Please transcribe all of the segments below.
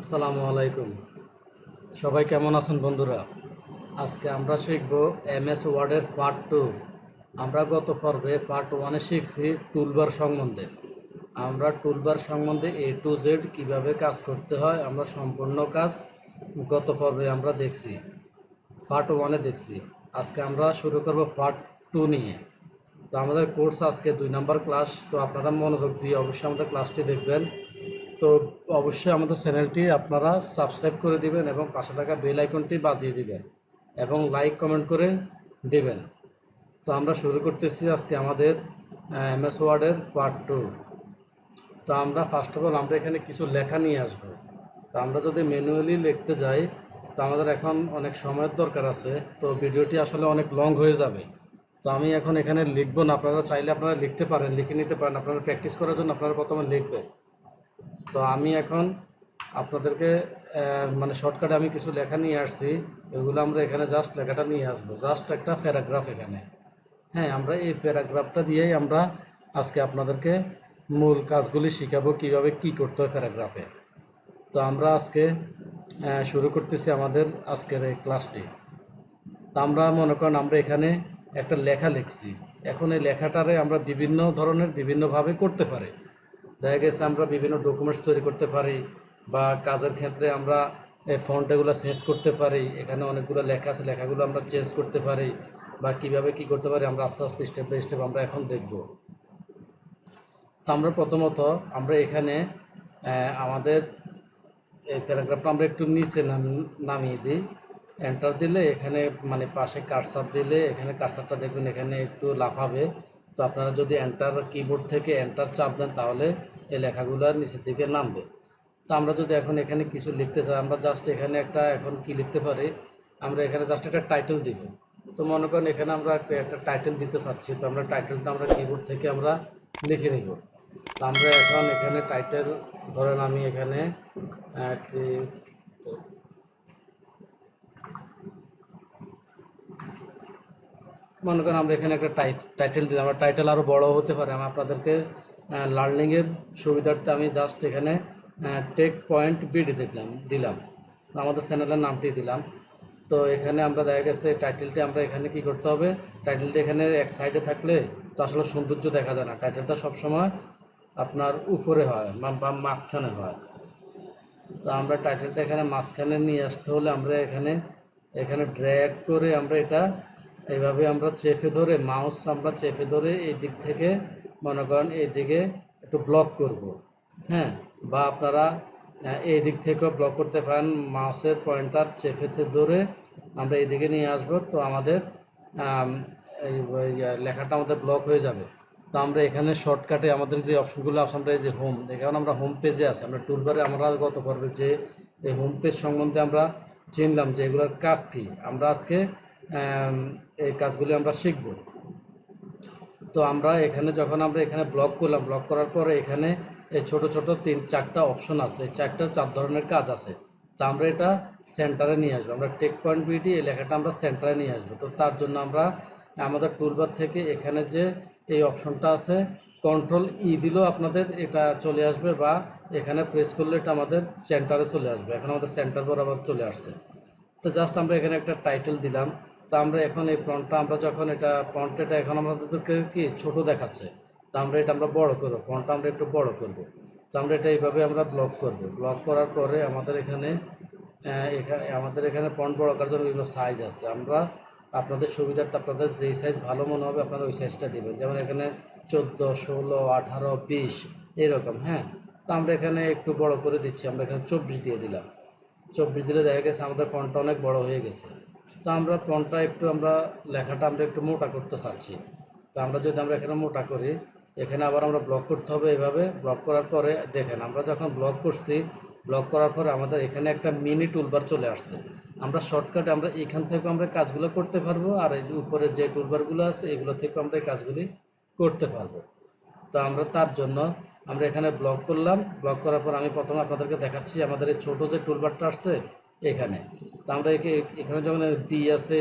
আসসালামু আলাইকুম। সবাই কেমন আছেন বন্ধুরা? আজকে আমরা শিখব এম এস ওয়ার্ডের পার্ট টু। আমরা গত পর্বে পার্ট ওয়ানে শিখছি টুলবার সম্বন্ধে। আমরা টুলবার সম্বন্ধে এ টু জেড কীভাবে কাজ করতে হয়, আমরা সম্পূর্ণ কাজ গত পর্বে আমরা দেখছি, পার্ট ওয়ানে দেখছি। আজকে আমরা শুরু করব পার্ট টু নিয়ে। তো আমাদের কোর্স আজকে দুই নম্বর ক্লাস, তো আপনারা মনোযোগ দিয়ে অবশ্যই আমাদের ক্লাসটি দেখবেন। তো অবশ্যই আমাদের চ্যানেলটি আপনারা সাবস্ক্রাইব করে দিবেন এবং পাশে থাকা বেল আইকনটি বাজিয়ে দিবেন এবং লাইক, কমেন্ট করে দেবেন। তো আমরা শুরু করতেছি আজকে আমাদের এম এস ওয়ার্ডের পার্ট টু তো আমরা ফার্স্ট অফ অল আমরা এখানে কিছু লেখা নিয়ে আসব। তো আমরা যদি ম্যানুয়ালি লিখতে যাই, তো আমাদের এখন অনেক সময়ের দরকার আছে। তো ভিডিওটি আসলে অনেক লং হয়ে যাবে। তো আমি এখন এখানে লিখব না। আপনারা চাইলে আপনারা লিখতে পারেন, লিখে নিতে পারেন। আপনারা প্র্যাকটিস করার জন্য আপনারা প্রথমে লিখবেন। তো আমি এখন আপনাদেরকে মানে শর্টকাটে আমি কিছু লেখা নিয়ে আসছি। এগুলো আমরা এখানে জাস্ট লেখাটা নিয়ে আসব। জাস্ট একটা প্যারাগ্রাফ এখানে। হ্যাঁ আমরা এই প্যারাগ্রাফটা দিয়েই আমরা আজকে আপনাদেরকে মূল কাজগুলি শিখাবো কীভাবে কি করতে হয় প্যারাগ্রাফে তো আমরা আজকে শুরু করতেছি আমাদের আজকের এই ক্লাসটি তা আমরা মনে করেন আমরা এখানে একটা লেখা লিখছি। এখন এই লেখাটারে আমরা বিভিন্ন ধরনের বিভিন্নভাবে করতে পারি। দেখা গেছে আমরা বিভিন্ন ডকুমেন্টস তৈরি করতে পারি বা কাজের ক্ষেত্রে আমরা ফন্ট এগুলো চেঞ্জ করতে পারি। এখানে অনেকগুলো লেখা আছে, লেখাগুলো আমরা চেঞ্জ করতে পারি বা কীভাবে কি করতে পারি আমরা আস্তে আস্তে স্টেপ বাই স্টেপ আমরা এখন দেখব। তো আমরা প্রথমত আমরা এখানে আমাদের এই প্যারাগ্রাফটা আমরা একটু নিচে নাম- নামিয়ে দিই। এন্টার দিলে এখানে মানে পাশে কারসার দিলে এখানে কারসারটা দেখবেন এখানে একটু লাফাবে। তো আপনারা যদি এন্টার কিবোর্ড থেকে এন্টার চাপ দেন, তাহলে এই লেখাগুলো নিচের দিকে নামবে। তো আমরা যদি এখন এখানে কিছু লিখতে চাই, আমরা জাস্ট এখানে একটা এখন কি লিখতে পারি? আমরা এখানে জাস্ট একটা টাইটেল দিব। তো মনে করেন এখানে আমরা একটা- টাইটেল দিতে চাচ্ছি, তো আমরা টাইটেলটা আমরা কিবোর্ড থেকে আমরা লিখে নিব। তো আমরা এখন এখানে টাইটেল ধরেন আমি এখানে মনে করেন আমরা এখানে একটা টাইট টাইটেল দিলাম। আমরা টাইটেল আরও বড় হতে পারে। আমি আপনাদেরকে লার্নিংয়ের সুবিধার্থে আমি জাস্ট এখানে টেক পয়েন্ট বিডি দেখলাম, দিলাম। আমাদের চ্যানেলের নামটি দিলাম। তো এখানে আমরা দেখা গেছে টাইটেলটি আমরা এখানে কি করতে হবে? টাইটেলটি এখানে এক সাইডে থাকলে তো আসলে সৌন্দর্য দেখা যায় না। টাইটেলটা সবসময় আপনার উপরে হয়, বা মাঝখানে হয়। তো আমরা টাইটেলটা এখানে মাঝখানে নিয়ে আসতে হলে আমরা এখানে এখানে ড্র্যাগ করে আমরা এটা এইভাবে আমরা চেপে ধরে মাউস আমরা চেপে ধরে এই দিক থেকে, মনে করেন এই দিকে একটু ব্লক করব। হ্যাঁ? বা আপনারা এই দিক থেকেও ব্লক করতে পারেন মাউসের পয়েন্টার চেপেতে ধরে আমরা এই দিকে নিয়ে আসব। তো আমাদের এই লেখাটা আমাদের ব্লক হয়ে যাবে। তো আমরা এখানে শর্টকাটে আমাদের যে অপশনগুলো আছে, আমরা এই যে হোম এখন আমরা হোম পেজে আছি। আমরা টুলবারে আমরা গত পর্বে যে, এই হোম পেজ সম্বন্ধে আমরা চিনলাম যে এগুলোর কাজ কি। আমরা আজকে এই কাজগুলি আমরা শিখব। তো আমরা এখানে যখন আমরা এখানে ব্লক করলাম ব্লক করার পরে এখানে এই ছোট ছোট তিন, চারটা অপশন আছে। চারটা চার ধরনের কাজ আছে। তো আমরা এটা সেন্টারে নিয়ে আসব। আমরা টেক পয়েন্ট বিডি এই লেখাটা আমরা সেন্টারে নিয়ে আসব। তো তার জন্য আমরা আমাদের টুলবার থেকে এখানে যে এই অপশনটা আছে কন্ট্রোল ই দিলেও আপনাদের এটা চলে আসবে বা এখানে প্রেস করলে এটা আমাদের সেন্টারে চলে আসবে। এখন আমাদের সেন্টার বরাবর চলে আসছে। তো জাস্ট আমরা এখানে একটা টাইটেল দিলাম। তো আমরা এখন এই ফন্টটা আমরা যখন এটা ফন্ট এটা এখন আমাদেরকে কি ছোট দেখাচ্ছে? তো আমরা এটা আমরা বড় করব ফন্টটা আমরা একটু বড় করব। তো আমরা এটা এইভাবে আমরা ব্লক করব। ব্লক করার পরে আমাদের এখানে এখানে আমাদের এখানে ফন্ট বড় করার জন্য বিভিন্ন সাইজ আছে। আমরা আপনাদের সুবিধার্থে আপনাদের যেই সাইজ ভালো মনে হবে আপনারা ওই সাইজটা দিবেন। যেমন এখানে চোদ্দ, ষোলো, আঠারো, বিশ, এরকম হ্যাঁ? তো আমরা এখানে একটু বড় করে দিচ্ছি। আমরা এখানে চব্বিশ দিয়ে দিলাম। চব্বিশ দিলে দেখা গেছে আমাদের ফন্টটা অনেক বড় হয়ে গেছে। তো আমরা ফন্টটা একটু আমরা লেখাটা আমরা একটু মোটা করতে চাচ্ছি। তো আমরা যদি আমরা এখানে মোটা করি, এখানে আবার আমরা ব্লক করতে হবে এভাবে। ব্লক করার পরে দেখেন, আমরা যখন ব্লক করছি ব্লক করার পরে আমাদের এখানে একটা মিনি টুলবার চলে আসছে। আমরা শর্টকাটে আমরা এখান থেকে আমরা কাজগুলো করতে পারব আর এই উপরে যে টুলবারগুলো আছে, এগুলো থেকে আমরা এই কাজগুলি করতে পারব। তো আমরা তার জন্য আমরা এখানে ব্লক করলাম। ব্লক করার পর আমি প্রথমে আপনাদেরকে দেখাচ্ছি আমাদের এই ছোটো যে টুলবারটা আসছে এখানে। তো আমরা এখানে যখন বি আছে,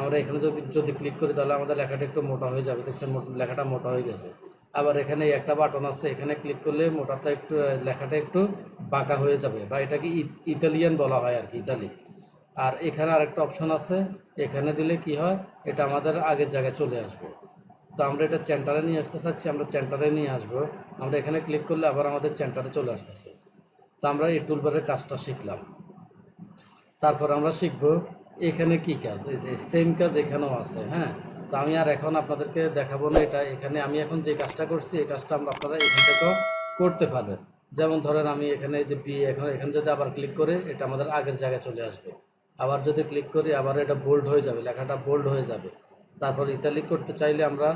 আমরা এখানে যদি যদি ক্লিক করি, তাহলে আমাদের লেখাটা একটু মোটা হয়ে যাবে। দেখছেন লেখাটা মোটা হয়ে গেছে। আবার এখানে একটা বাটন আছে, এখানে ক্লিক করলে মোটাটা একটু, লেখাটা একটু বাঁকা হয়ে যাবে বা এটাকে ইতালিয়ান বলা হয় আর কি, ইতালি। আর এখানে আরেকটা অপশন আছে, এখানে দিলে কি হয়, এটা আমাদের আগের জায়গায় চলে আসবে। তো আমরা এটা চেন্টারে নিয়ে আসতে চাচ্ছি, আমরা চেন্টারে নিয়ে আসব। আমরা এখানে ক্লিক করলে আবার আমাদের চেন্টারে চলে আসতেছে। তো আমরা এই টুলবারের কাজটা শিখলাম। তারপর আমরা শিখব এখানে কি কাজ? এই যে সেম কাজ এখানেও আছে হ্যাঁ? তো আমি আর এখন আপনাদেরকে দেখাবো না এটা। এখানে আমি এখন যে কাজটা করছি, এই কাজটা আমরা আপনারা এখান থেকেও করতে পারবেন। যেমন ধরেন আমি এখানে যে বি এখানে এখানে যদি আবার ক্লিক করে, এটা আমাদের আগের জায়গায় চলে আসবে। আবার যদি ক্লিক করি, আবার এটা বোল্ড হয়ে যাবে, লেখাটা বোল্ড হয়ে যাবে। তারপর ইতালিক করতে চাইলে আমরা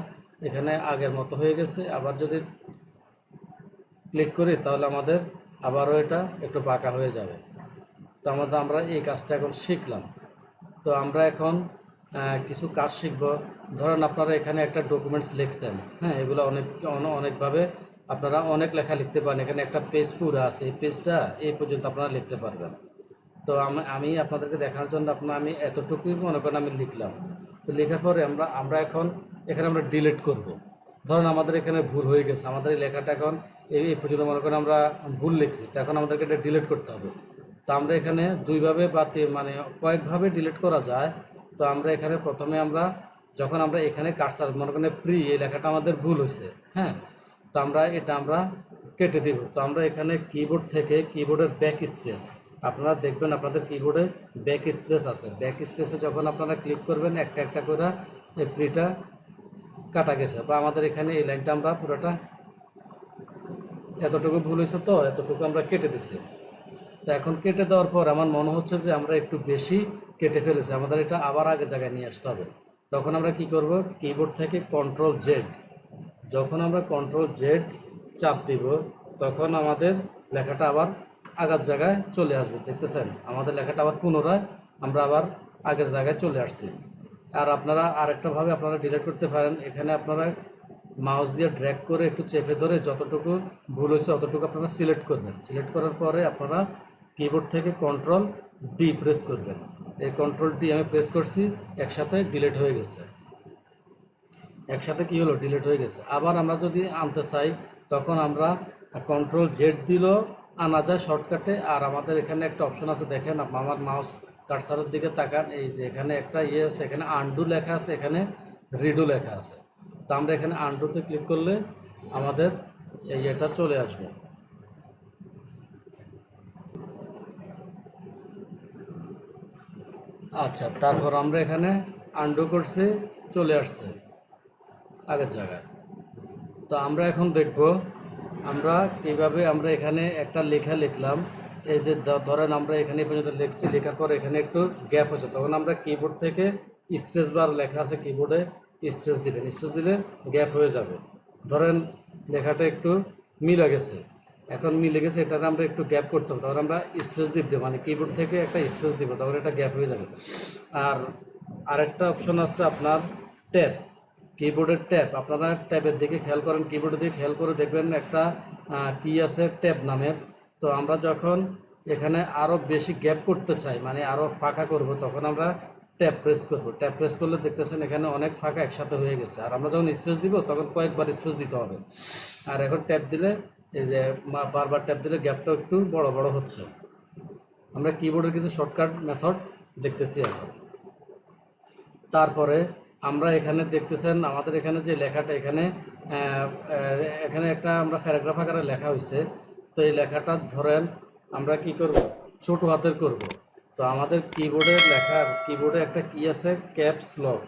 এখানে আগের মতো হয়ে গেছে। আবার যদি ক্লিক করি, তাহলে আমাদের আবারও এটা একটু বাঁকা হয়ে যাবে। তো আমাদের আমরা এই কাজটা এখন শিখলাম। তো আমরা এখন কিছু কাজ শিখব। ধরেন আপনারা এখানে একটা ডকুমেন্টস লিখছেন হ্যাঁ এগুলো অনেক, অন- অনেকভাবে আপনারা অনেক লেখা লিখতে পারেন। এখানে একটা পেজ পুরো আছে, এই পেজটা এই পর্যন্ত আপনারা লিখতে পারবেন। তো আমি আপনাদেরকে দেখানোর জন্য আপনার আমি এতটুকুই মনে করেন আমি লিখলাম। তো লেখার পরে আমরা আমরা এখন এখানে আমরা ডিলিট করব। ধরেন আমাদের এখানে ভুল হয়ে গেছে, আমাদের এই লেখাটা এখন এই পর্যন্ত মনে করেন আমরা ভুল লিখছি, তো এখন আমাদেরকে এটা ডিলিট করতে হবে। তো আমরা এখানে দুইভাবে বা মানে কয়েকভাবে ডিলিট করা যায়। তো আমরা এখানে প্রথমে আমরা, যখন আমরা এখানে কারসার মনে করেন প্রি এই লেখাটা আমাদের ভুল হয়েছে হ্যাঁ? তো আমরা এটা আমরা কেটে দিব। তো আমরা এখানে কিবোর্ড থেকে কিবোর্ডের ব্যাক স্পেস আপনারা দেখবেন আপনাদের কিবোর্ডে ব্যাক স্পেস আছে। ব্যাক স্পেসে যখন আপনারা ক্লিক করবেন, একটা একটা করে এই প্রিটা কাটা গেছে। বা আমাদের এখানে এই লাইনটা আমরা পুরোটা, এতটুকু ভুল হয়েছে তো, এতটুকু আমরা কেটে দিছি। তো এখন কেটে দেওয়ার পর আমার মনে হচ্ছে যে আমরা একটু বেশি কেটে ফেলেছি। আমাদের এটা আবার আগে জায়গায় নিয়ে আসতে হবে। তখন আমরা কি করব? কিবোর্ড থেকে কন্ট্রোল জেড যখন আমরা কন্ট্রোল জেড চাপ দিব, তখন আমাদের লেখাটা আবার আগের জায়গায় চলে আসবে। দেখতেছেন, আমাদের লেখাটা আবার পুনরায় আমরা আবার আগের জায়গায় চলে আসছি। আর আপনারা আরেকটাভাবে আপনারা ডিলিট করতে পারেন। এখানে আপনারা মাউস দিয়ে ড্র্যাগ করে একটু চেপে ধরে যতটুকু ভুল হয়েছে, অতটুকু আপনারা সিলেক্ট করবেন। সিলেক্ট করার পরে আপনারা কিবোর্ড থেকে কন্ট্রোল ডি প্রেস করবেন। এই কন্ট্রোল ডি আমি প্রেস করছি, একসাথে ডিলেট হয়ে গেছে। একসাথে কি হলো? ডিলেট হয়ে গেছে। আবার আমরা যদি আনতে চাই, তখন আমরা কন্ট্রোল জেড দিলেও আনা যায় শর্টকাটে আর আমাদের এখানে একটা অপশন আছে, দেখেন আমার মাউস কার্সারের দিকে তাকান, এই যে এখানে একটা ইয়ে আছে, এখানে আন্ডু লেখা আছে, এখানে রিডু লেখা আছে। তো আমরা এখানে আন্ডুতে ক্লিক করলে আমাদের এই এটা চলে আসবে। আচ্ছা তারপর আমরা এখানে আন্ডু করছি, চলে আসছে। আগের জায়গায়। তো আমরা এখন দেখব, আমরা কীভাবে আমরা এখানে একটা লেখা লিখলাম। এই যে ধরেন আমরা এখানে পর্যন্ত লিখছি, লেখার পর এখানে একটু গ্যাপ হচ্ছে। তখন আমরা কিবোর্ড থেকে স্পেস বার লেখা আছে কিবোর্ডে স্পেস দিবেন। স্পেস দিলে গ্যাপ হয়ে যাবে। ধরেন লেখাটা একটু মিলে গেছে। এখন মিলে গেছে এটাকে আমরা একটু গ্যাপ করতে হবে তখন আমরা স্পেস দিব দেবো মানে কিবোর্ড থেকে একটা স্পেস দিব তখন এটা গ্যাপ হয়ে যাবে। আর আরেকটা অপশন আছে আপনার ট্যাব কিবোর্ডের ট্যাব আপনারা ট্যাবের দিকে খেয়াল করেন কিবোর্ডের দিকে খেয়াল করে দেখবেন একটা কি আছে ট্যাব নামের, তো আমরা যখন এখানে আরও বেশি গ্যাপ করতে চাই মানে আরও ফাঁকা করব, তখন আমরা ট্যাপ প্রেস করব। ট্যাপ প্রেস করলে দেখতেছেন এখানে অনেক ফাঁকা একসাথে হয়ে গেছে, আর আমরা যখন স্পেস দিব, তখন কয়েকবার স্পেস দিতে হবে। আর এখন ট্যাপ দিলে এই যে বারবার ট্যাপ দিলে গ্যাপটা একটু বড় বড় হচ্ছে। আমরা কিবোর্ডের কিছু শর্টকাট মেথড দেখতেছি এখন। তারপরে আমরা এখানে দেখতেছেন আমাদের এখানে যে লেখাটা এখানে এখানে একটা আমরা প্যারাগ্রাফ আকারে লেখা হয়েছে তো এই লেখাটা ধরেন আমরা কি করব? ছোট হাতের করব। তো আমাদের কিবোর্ডের লেখার কিবোর্ডে একটা কি আছে ক্যাপস লক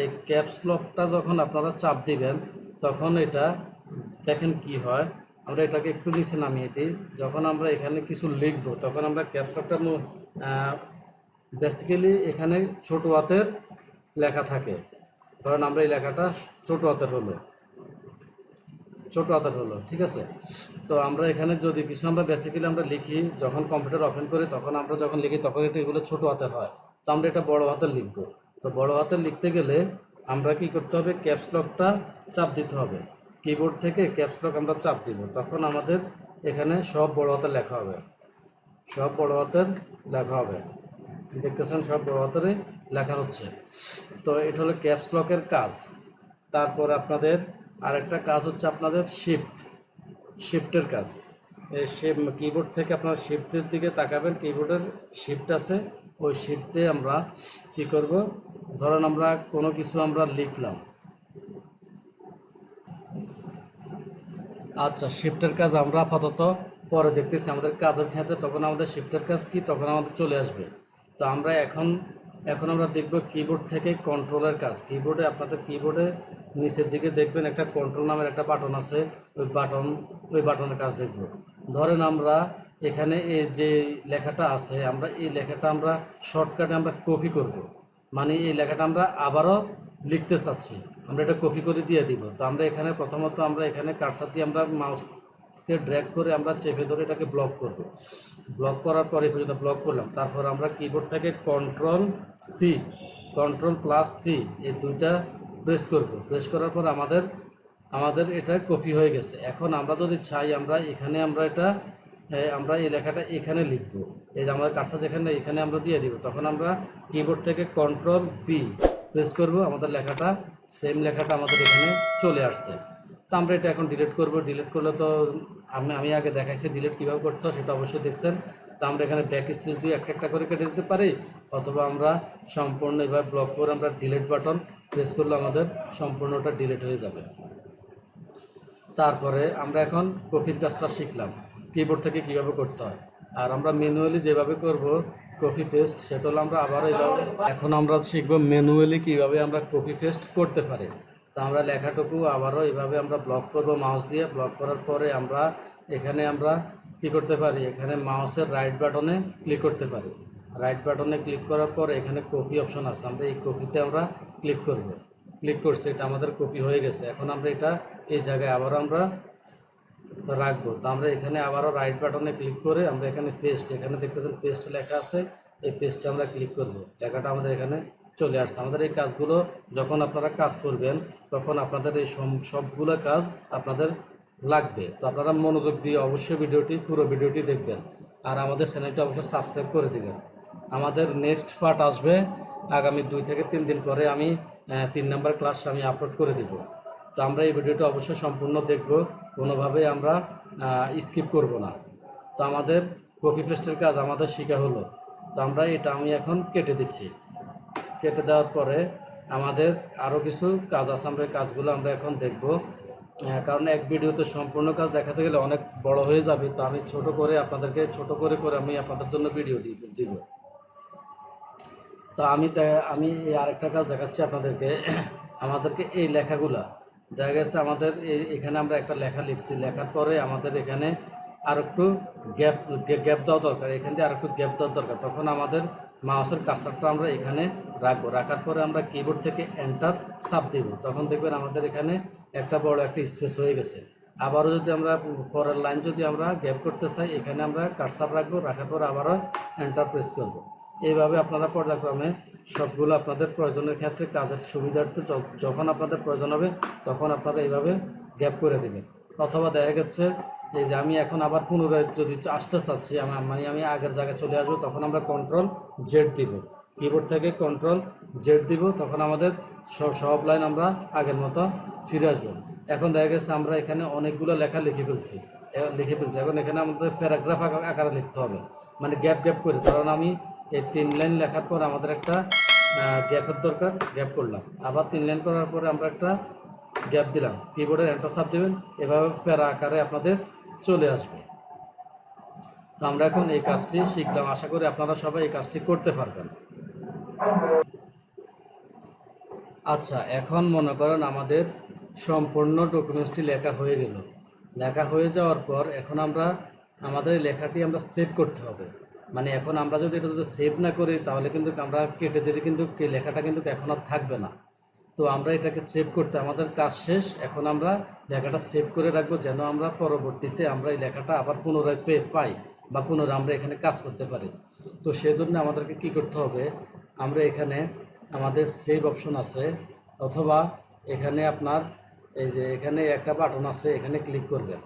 এই ক্যাপস লকটা যখন আপনারা চাপ দিবেন, তখন এটা দেখেন কি হয়। আমরা এটাকে একটু নিচে নামিয়ে দিই। যখন আমরা এখানে কিছু লিখব, তখন আমরা ক্যাপস লকটা বেসিক্যালি এখানে ছোট হাতের লেখা থাকে। ধরেন আমরা এই লেখাটা ছোট হাতের হলো। ছোট হাতের হলো, ঠিক আছে? তো আমরা এখানে যদি কিছু আমরা বেসিক্যালি আমরা লিখি, যখন কম্পিউটার ওপেন করি, তখন আমরা যখন লিখি, তখন এটা এগুলো ছোট হাতের হয়। তো আমরা এটা বড় হাতের লিখব। তো বড় হাতের লিখতে গেলে আমরা কি করতে হবে? ক্যাপস লকটা চাপ দিতে হবে। কিবোর্ড থেকে ক্যাপস লক আমরা চাপ দিব। তখন আমাদের এখানে সব বড় হাতের লেখা হবে। সব বড় হাতের লেখা হবে। দেখতেছেন সব বড় হাতেরে লেখা হচ্ছে। তো এটা হলো ক্যাপস লকের কাজ। তারপর আপনাদের আরেকটা কাজ হচ্ছে আপনাদের শিফট শিফটের কাজ। এই শিফট কিবোর্ড থেকে আপনারা শিফটের দিকে তাকাবেন কিবোর্ডের শিফট আছে। ওই শিফটে আমরা কি করব? ধরেন আমরা কোনো কিছু আমরা লিখলাম। আচ্ছা শিফটের কাজ আমরা আপাতত পরে দেখতেছি। আমাদের কাজের ক্ষেত্রে তখন আমাদের শিফটের কাজ কি? তখন আমাদের চলে আসবে। তো আমরা এখন এখন আমরা দেখব কিবোর্ড থেকে কন্ট্রোলের কাজ। কিবোর্ডে আপনাদের কিবোর্ডে নিচের দিকে দেখবেন একটা কন্ট্রোল নামের একটা বাটন আছে। ওই বাটন ওই বাটনের কাজ দেখব। ধরেন আমরা এখানে এই যে লেখাটা আছে, আমরা এই লেখাটা আমরা শর্টকাটে আমরা কপি করব। মানে এই লেখাটা আমরা আবারও লিখতে চাচ্ছি। আমরা এটা কপি করে দিয়ে দিব। তো আমরা এখানে প্রথমত আমরা এখানে কারসার দিয়ে আমরা মাউসকে ড্র্যাগ করে আমরা চেপে ধরে এটাকে ব্লক করব। ব্লক করার পরে পর্যন্ত ব্লক করলাম। তারপর আমরা কিবোর্ড থেকে control C control plus C এই দুইটা প্রেস করব। প্রেস করার পর আমাদের আমাদের এটা কপি হয়ে গেছে। এখন আমরা যদি চাই আমরা এখানে আমরা এটা আমরা এই লেখাটা এখানে লিখব। এই যে আমাদের কাজটা যেখানে, এখানে আমরা দিয়ে দিব। তখন আমরা কিবোর্ড থেকে কন্ট্রোল বি প্রেস করব, আমাদের লেখাটা সেম লেখাটা আমাদের এখানে চলে আসছে। তো আমরা এটা এখন ডিলিট করব। ডিলিট করলে তো আমি আমি আগে দেখাইছি ডিলিট কীভাবে করতে হয়, সেটা অবশ্যই দেখছেন। তো আমরা এখানে ব্যাক স্পেস দিয়ে একটা একটা করে কেটে দিতে পারি, অথবা আমরা সম্পূর্ণ এবার ব্লক করে আমরা ডিলিট বাটন প্রেস করলে আমাদের সম্পূর্ণটা ডিলিট হয়ে যাবে। তারপরে আমরা এখন কপির কাজটা শিখলাম কিবোর্ড থেকে কীভাবে করতে হয়। আর আমরা ম্যানুয়ালি যেভাবে করব কপি পেস্ট সেটা হলো আমরা আবার এইভাবে এখন আমরা শিখব ম্যানুয়ালি কীভাবে আমরা কপি পেস্ট করতে পারি। তা আমরা লেখাটুকু আবারও এইভাবে আমরা ব্লক করব মাউস দিয়ে। ব্লক করার পরে আমরা এখানে আমরা কি করতে পারি? এখানে মাউসের রাইট বাটনে ক্লিক করতে পারি। রাইট বাটনে ক্লিক করার পর এখানে কপি অপশন আছে। আমরা এই কপিতে আমরা ক্লিক করব। ক্লিক করছি, এটা আমাদের কপি হয়ে গেছে। এখন আমরা এটা এই জায়গায় আবার আমরা রাখব। তো আমরা এখানে আবারও রাইট বাটনে ক্লিক করে আমরা এখানে পেস্ট এখানে দেখতেছেন পেস্ট লেখা আছে, এই পেস্টে আমরা ক্লিক করব। লেখাটা আমাদের এখানে চলে আসছে। আমাদের এই কাজগুলো যখন আপনারা কাজ করবেন, তখন আপনাদের এই সবগুলো কাজ আপনাদের লাগবে। তো আপনারা মনোযোগ দিয়ে অবশ্যই ভিডিওটি, পুরো ভিডিওটি দেখবেন। আর আমাদের চ্যানেলটি অবশ্যই সাবস্ক্রাইব করে দেবেন। আমাদের নেক্সট পার্ট আসবে। আগামী দুই থেকে তিন দিন পরে আমি তিন নাম্বার ক্লাস আমি আপলোড করে দিব। তো আমরা এই ভিডিওটা অবশ্যই সম্পূর্ণ দেখব। কোনোভাবেই আমরা স্কিপ করব না। তো আমাদের কপি পেস্টের কাজ আমাদের শেখা হলো। তো আমরা এটা আমি এখন কেটে দিচ্ছি। কেটে দেওয়ার পরে আমাদের আরও কিছু কাজ আছে, আমরা কাজগুলো আমরা এখন দেখব। কারণ এক ভিডিওতে সম্পূর্ণ কাজ দেখাতে গেলে অনেক বড় হয়ে যাবে। তো আমি ছোট করে আপনাদেরকে, ছোট করে করে আমি আপনাদের জন্য ভিডিও দিব দিব। তো আমি আমি এই আরেকটা কাজ দেখাচ্ছি আপনাদেরকে। আমাদেরকে এই লেখাগুলা দেখা গেছে আমাদের এখানে আমরা একটা লেখা লিখছি। লেখার পরে আমাদের এখানে আর একটু গ্যাপ গ্যাপ দেওয়া দরকার। এখান দিয়ে আর একটু গ্যাপ দেওয়া দরকার। তখন আমাদের মাউসের কার্সারটা আমরা এখানে রাখব। রাখার পরে আমরা কিবোর্ড থেকে এন্টার সাপ দিব। তখন দেখবেন আমাদের এখানে একটা বড় একটা স্পেস হয়ে গেছে। আবারও যদি আমরা পরের লাইন যদি আমরা গ্যাপ করতে চাই, এখানে আমরা কার্সার রাখব। রাখার পরে আবারও এন্টার প্রেস করব। এইভাবে আপনারা পর্যায়ক্রমে সবগুলো আপনাদের প্রয়োজনের ক্ষেত্রে কাজের সুবিধার্থে যখন আপনাদের প্রয়োজন হবে, তখন আপনারা এইভাবে গ্যাপ করে দেবেন। অথবা দেখা গেছে, এই যে আমি এখন আবার পুনরায় যদি আসতে চাচ্ছি আমার মানে আমি আগের জায়গায় চলে আসব, তখন আমরা কন্ট্রোল জেড দিব। কিবোর্ড থেকে কন্ট্রোল জেড দিব, তখন আমাদের সব সব লাইন আমরা আগের মতো ফিরে আসব। এখন দেখা গেছে, আমরা এখানে অনেকগুলো লেখা লিখে ফেলছি। লিখে ফেলছি। এখন এখানে আমাদের প্যারাগ্রাফ আকারে লিখতে হবে। মানে গ্যাপ গ্যাপ করে। কারণ আমি এই তিন লাইন লেখার পর আমাদের একটা গ্যাপের দরকার গ্যাপ করলাম। আবার তিন লাইন করার পরে আমরা একটা গ্যাপ দিলাম। কিবোর্ডের এন্টার চাপ দেবেন, এভাবে প্যারা আকারে আপনাদের চলে আসবে। তো আমরা এখন এই কাজটি শিখলাম। আশা করি আপনারা সবাই এই কাজটি করতে পারবেন। আচ্ছা এখন মনে করেন আমাদের সম্পূর্ণ ডকুমেন্টসটি লেখা হয়ে গেল। লেখা হয়ে যাওয়ার পর এখন আমরা, আমাদের লেখাটি আমরা সেভ করতে হবে। মানে এখন আমরা যদি এটা যদি সেভ না করি, তাহলে কিন্তু আমরা কেটে দিলে কিন্তু লেখাটা কিন্তু এখন আর থাকবে না। তো আমরা এটাকে সেভ করতে, আমাদের কাজ শেষ। এখন আমরা লেখাটা সেভ করে রাখব যেন আমরা পরবর্তীতে আমরা এই লেখাটা আবার পুনরায় পেয়ে পাই বা পুনরায় আমরা এখানে কাজ করতে পারি। তো সেজন্য আমাদেরকে কি করতে হবে, আমরা এখানে আমাদের সেভ অপশন আছে, অথবা এখানে আপনার এই যে এখানে একটা বাটন আছে, এখানে ক্লিক করবেন।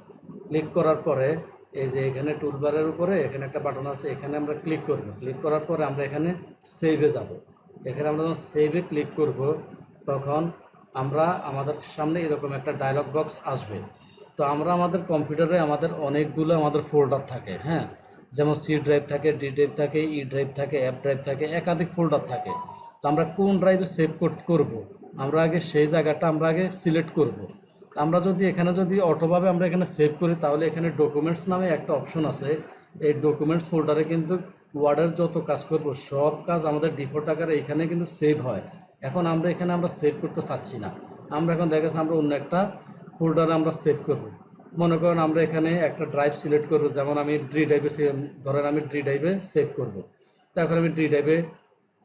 ক্লিক করার পরে এই যে এখানে টুলবারের উপরে এখানে একটা বাটন আছে, এখানে আমরা ক্লিক করব। ক্লিক করার পরে আমরা এখানে সেভে যাব। এখানে আমরা যখন সেভে ক্লিক করব, তখন আমরা আমাদের সামনে এরকম একটা ডায়লগ বক্স আসবে। তো আমরা আমাদের কম্পিউটারে আমাদের অনেকগুলো আমাদের ফোল্ডার থাকে হ্যাঁ? যেমন সি ড্রাইভ থাকে ডি ড্রাইভ থাকে ই ড্রাইভ থাকে অ্যাপ ড্রাইভ থাকে, একাধিক ফোল্ডার থাকে। তো আমরা কোন ড্রাইভে সেভ করব? আমরা আগে সেই জায়গাটা আমরা আগে সিলেক্ট করব। আমরা যদি এখানে যদি অটোভাবে আমরা এখানে সেভ করি, তাহলে এখানে ডকুমেন্টস নামে একটা অপশন আছে। এই ডকুমেন্টস ফোল্ডারে কিন্তু ওয়ার্ডের যত কাজ করব, সব কাজ আমাদের ডিফল্ট আকারে এখানে কিন্তু সেভ হয়। এখন আমরা এখানে আমরা সেভ করতে চাচ্ছি না। আমরা এখন দেখা আমরা অন্য একটা ফোল্ডারে আমরা সেভ করব। মনে করেন আমরা এখানে একটা ড্রাইভ সিলেক্ট করব, যেমন আমি ড্রি ড্রাইভে ধরেন আমি ড্রি ড্রাইভে সেভ করব। তখন আমি ড্রি ড্রাইভে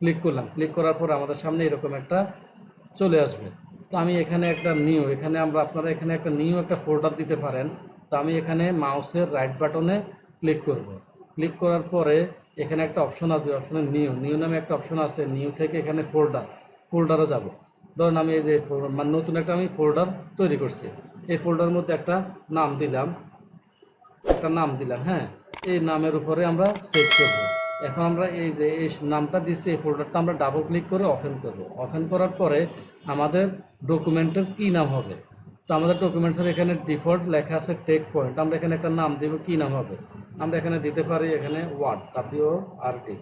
ক্লিক করলাম। ক্লিক করার পর আমাদের সামনে এরকম একটা চলে আসবে। তো আমি এখানে একটা নিউ, এখানে আমরা আপনারা এখানে একটা নিউ একটা ফোল্ডার দিতে পারেন। তো আমি এখানে মাউসের রাইট বাটনে ক্লিক করব। ক্লিক করার পরে এখানে একটা অপশন আসবে অপশনে নিউ। নিউ নামে একটা অপশন আছে, নিউ থেকে এখানে ফোল্ডার ফোল্ডারে যাব। ধরুন আমি এই যে মানে নতুন একটা আমি ফোল্ডার তৈরি করছি। এই ফোল্ডারের মধ্যে একটা নাম দিলাম। একটা নাম দিলাম হ্যাঁ? এই নামের উপরে আমরা সেভ করব। এখন আমরা এই যে এই নামটা দিচ্ছি, এই ফোল্ডারটা আমরা ডাবল ক্লিক করে ওপেন করব। ওপেন করার পরে আমাদের ডকুমেন্টের কী নাম হবে? তো আমাদের ডকুমেন্টসের এখানে ডিফল্ট লেখা আছে টেক পয়েন্ট আমরা এখানে একটা নাম দেব, কী নাম হবে? আমরা এখানে দিতে পারি এখানে ওয়ার্ড ডাব্লিউ আর টি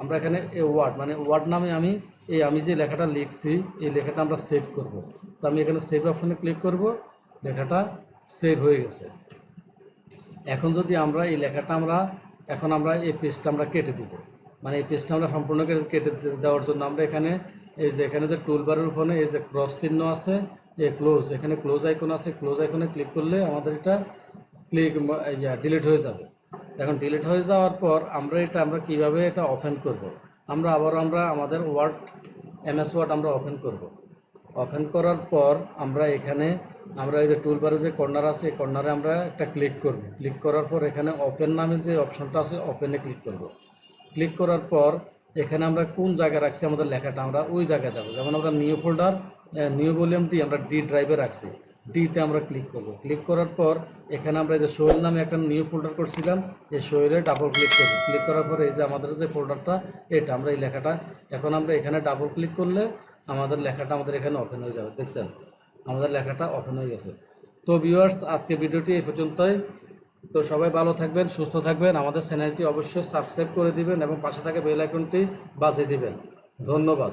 আমরা এখানে এ ওয়ার্ড মানে ওয়ার্ড নামে আমি, এই আমি যে লেখাটা লিখছি, এই লেখাটা আমরা সেভ করব। তো আমি এখানে সেভ অপশনে ক্লিক করব, লেখাটা সেভ হয়ে গেছে। এখন যদি আমরা এই লেখাটা আমরা এখন আমরা এই পেজটা আমরা কেটে দিব মানে এই পেজটা আমরা সম্পূর্ণ কেটে দেওয়ার জন্য আমরা এখানে এই যে এখানে যে টুলবারের উপরে এই যে ক্রস চিহ্ন আছে, এই ক্লোজ, এখানে ক্লোজ আইকন আছে, ক্লোজ আইকনে ক্লিক করলে আমাদের এটা ক্লিক ইয়া ডিলিট হয়ে যাবে এখন ডিলিট হয়ে যাওয়ার পর আমরা এটা, আমরা কীভাবে এটা ওপেন করব। আমরা আবার আমরা আমাদের ওয়ার্ড, এমএস ওয়ার্ড আমরা ওপেন করব। ওপেন করার পর আমরা এখানে, আমরা এই যে টুল টুলবারে যে কর্নার আছে, এই কর্নারে আমরা একটা ক্লিক করব। ক্লিক করার পর এখানে ওপেন নামে যে অপশনটা আছে ওপেনে ক্লিক করব। ক্লিক করার পর এখানে আমরা কোন জায়গায় রাখছি আমাদের লেখাটা, আমরা ওই জায়গায় যাব। যেমন আমরা new folder new volume D আমরা ডি ড্রাইভে রাখছি। ডিতে আমরা ক্লিক করব। ক্লিক করার পর এখানে আমরা এই যে সোহেল নামে একটা নিউ ফোল্ডার করছিলাম, এই সোহেলে ডাবল ক্লিক করব। ক্লিক করার পরে এই যে আমাদের যে ফোল্ডারটা এটা আমরা এই লেখাটা, এখন আমরা এখানে ডাবল ক্লিক করলে আমাদের লেখাটা আমাদের এখানে ওপেন হয়ে যাবে, দেখছেন? আমাদের লেখাটা ওপেন হয়ে গেছে। তো ভিউয়ার্স আজকে ভিডিওটি এই পর্যন্তই। তো সবাই ভালো থাকবেন, সুস্থ থাকবেন। আমাদের চ্যানেলটি অবশ্যই সাবস্ক্রাইব করে দিবেন এবং পাশে থাকা বেল আইকনটি বাজিয়ে দিবেন। ধন্যবাদ।